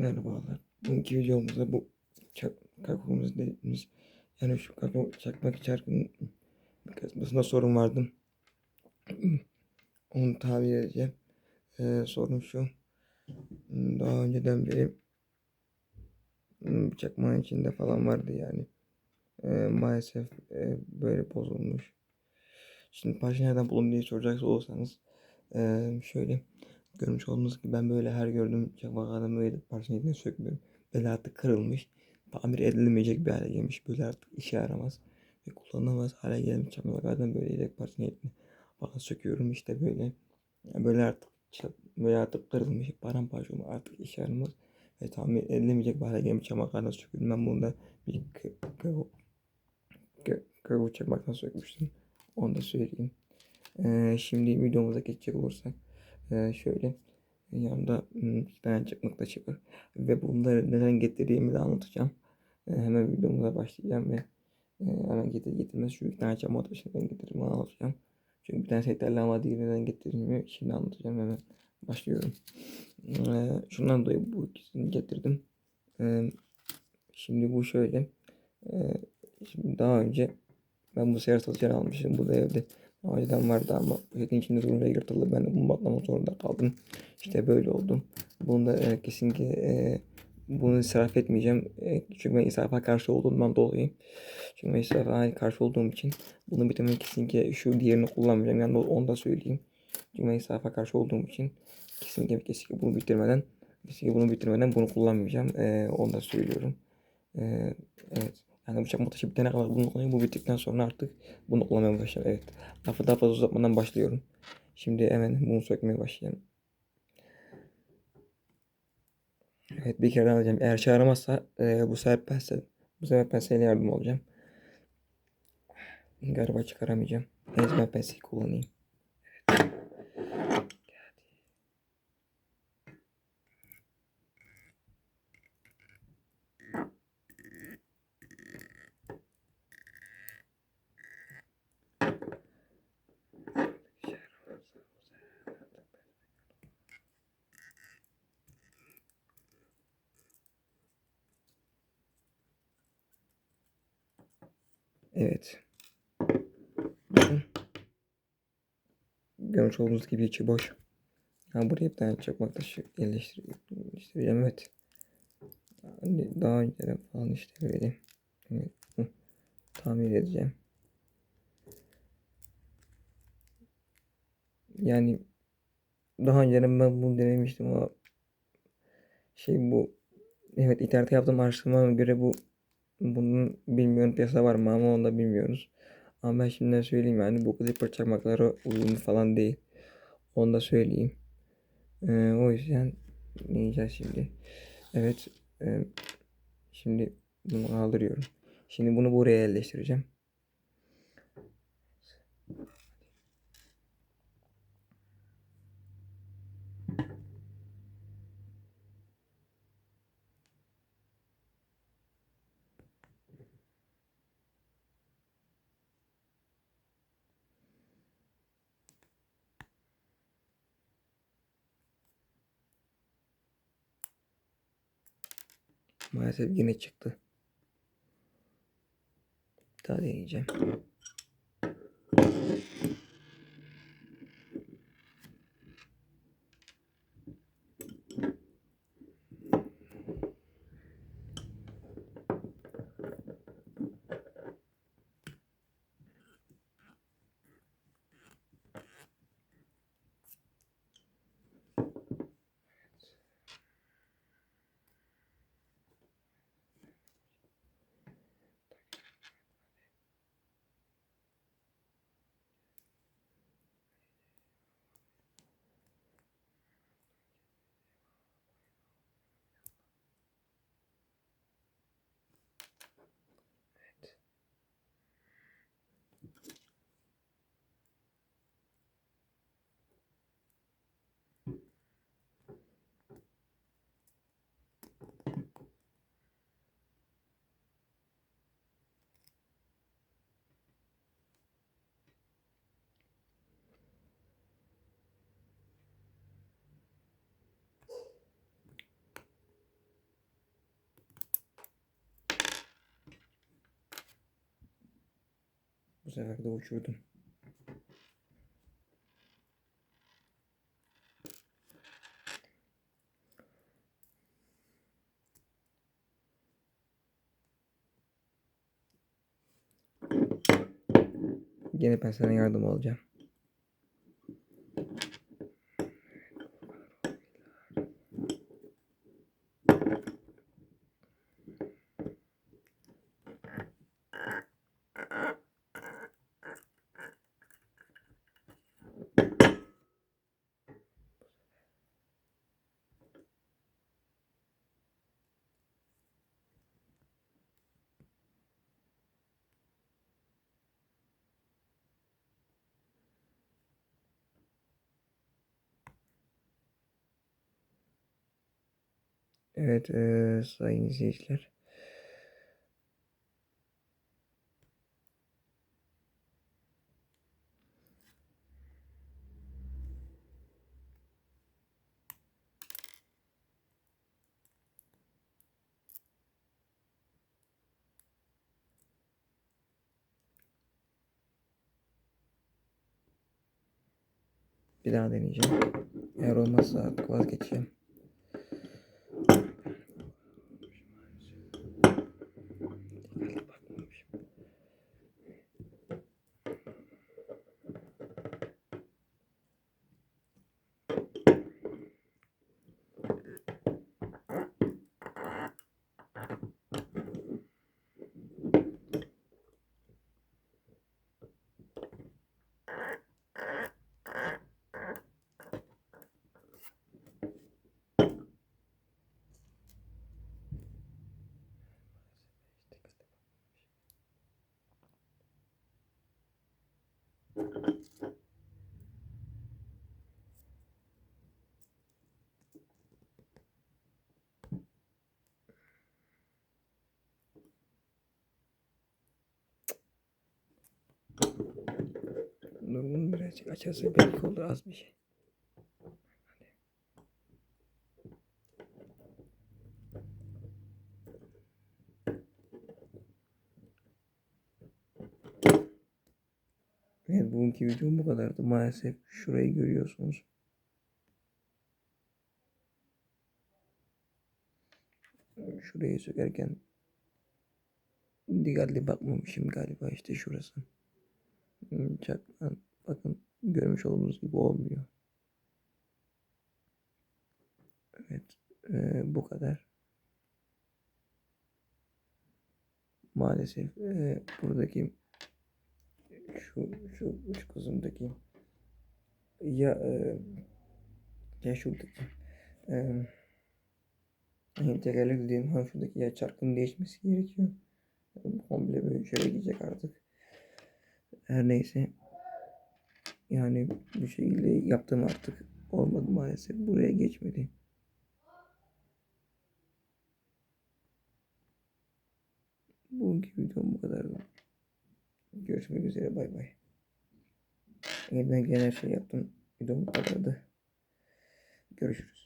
Merhabalar. Bugünkü videomuzda bu çak, kakumuz dediğimiz yani şu kaku çakmak çarkının kısmında sorun vardı. Onu tamir edeceğim. Ee, sorun şu. Daha önceden beri çakmağın içinde falan vardı yani. Ee, maalesef e, böyle bozulmuş. Şimdi parça nereden bulun diye soracak olursanız ee, şöyle görmüş olduğunuz gibi ben böyle her gördüğüm çakmaklardan böyle parçanın sökmüyorum. Böyle artık kırılmış. Tamir edilemeyecek bir hale gelmiş. Böyle artık işe yaramaz. Ve kullanılamaz hale gelmiş çakmaklardan böyle yedek parçanın içine falan söküyorum. işte böyle. Yani böyle artık böyle artık kırılmış. Paramparça olmuş. Artık işe yaramaz. Ve tamir edilemeyecek bir hale gelmiş çakmaklardan söküyorum. Ben bunda bir kırık çakmaktan sökmüştüm. Onu da söyleyeyim. Ee, şimdi videomuza geçecek olursak ee, şöyle yanında hmm, iki tane çıkmak taşı var ve bunları neden getirdiğimi de anlatacağım. Ee, hemen videomuza başlayacağım ve e, hemen getir getirmez şu çakmak taşını neden getirdiğimi anlatacağım. Çünkü bir tane yeterli ama diğeri neden getirdiğimi şimdi anlatacağım hemen başlıyorum. Ee, şundan dolayı bu ikisini getirdim. Şimdi bu şöyle. Şimdi daha önce ben bu satıcıdan almıştım. Bu da evde önceden vardı ama poşetin içinde durunca yırtıldı. Ben de bunu batlamak zorunda kaldım. İşte böyle oldum. Bunu da e, kesinlikle e, bunu israf etmeyeceğim. E, çünkü ben israfa karşı olduğumdan dolayı. Çünkü ben israfa karşı olduğum için bunu bitirmeyi kesinlikle şu diğerini kullanmayacağım. Yani onu da söyleyeyim. Çünkü ben israfa karşı olduğum için kesinlikle kesinlikle bunu bitirmeden kesinlikle bunu bitirmeden bunu kullanmayacağım. E, onu da söylüyorum. E, evet. Yani bıçak mataşı bitene kadar bunu kullanıyorum. Bu bittikten sonra artık bunu kullanmaya başlayacağım. Evet. Lafı daha fazla uzatmadan başlıyorum. Şimdi hemen bunu sökmeye başlayalım. Evet bir kere daha alacağım. Eğer çağıramazsa e, bu sefer pense, bu sefer penseyle yardım olacağım. Galiba çıkaramayacağım. Neyse ben penseyi kullanayım. Evet. Bakın. Görmüş olduğunuz gibi içi boş. Ha, buraya bir tane çakmak taşı yerleştir yerleştireceğim. Evet. Hani Daha önceden falan işte böyle. Evet. Hı. Tamir edeceğim. Yani daha önceden ben bunu denemiştim ama şey bu evet internette yaptığım araştırmama göre bu bunun bilmiyorum piyasa var mı ama onu da bilmiyoruz. Ama ben şimdiden söyleyeyim yani bu clipper çakmakları uyumlu falan değil. Onu da söyleyeyim. Ee, o yüzden ne yiyeceğiz şimdi? Evet. e, şimdi bunu kaldırıyorum. Şimdi bunu buraya yerleştireceğim. Maalesef yine çıktı. Daha deneyeceğim. Sefer de uçurdum. Gene ben sana yardım olacağım. Evet eee, sayın izleyiciler. Bir daha deneyeceğim. Eğer olmazsa vazgeçeceğim. Durumun birazcık açarsa belki olur az bir şey. Evet bugünkü videom bu kadardı. Maalesef şurayı görüyorsunuz. Şurayı sökerken dikkatli bakmamışım galiba işte şurası. Çakman bakın görmüş olduğunuz gibi olmuyor. Evet eee, bu kadar. Maalesef eee, buradaki şu şu uç kısımdaki ya eee, ya şuradaki hani tekerlek dediğim ha şuradaki ya çarkın değişmesi gerekiyor. Komple böyle şöyle gidecek artık. Her neyse. Yani bu şekilde yaptım artık. Olmadı maalesef. Buraya geçmedi. Bugünkü videom bu kadardı. Görüşmek üzere. Bay bay. Elimden gelen her şeyi yaptım. Videom bu kadardı. Görüşürüz.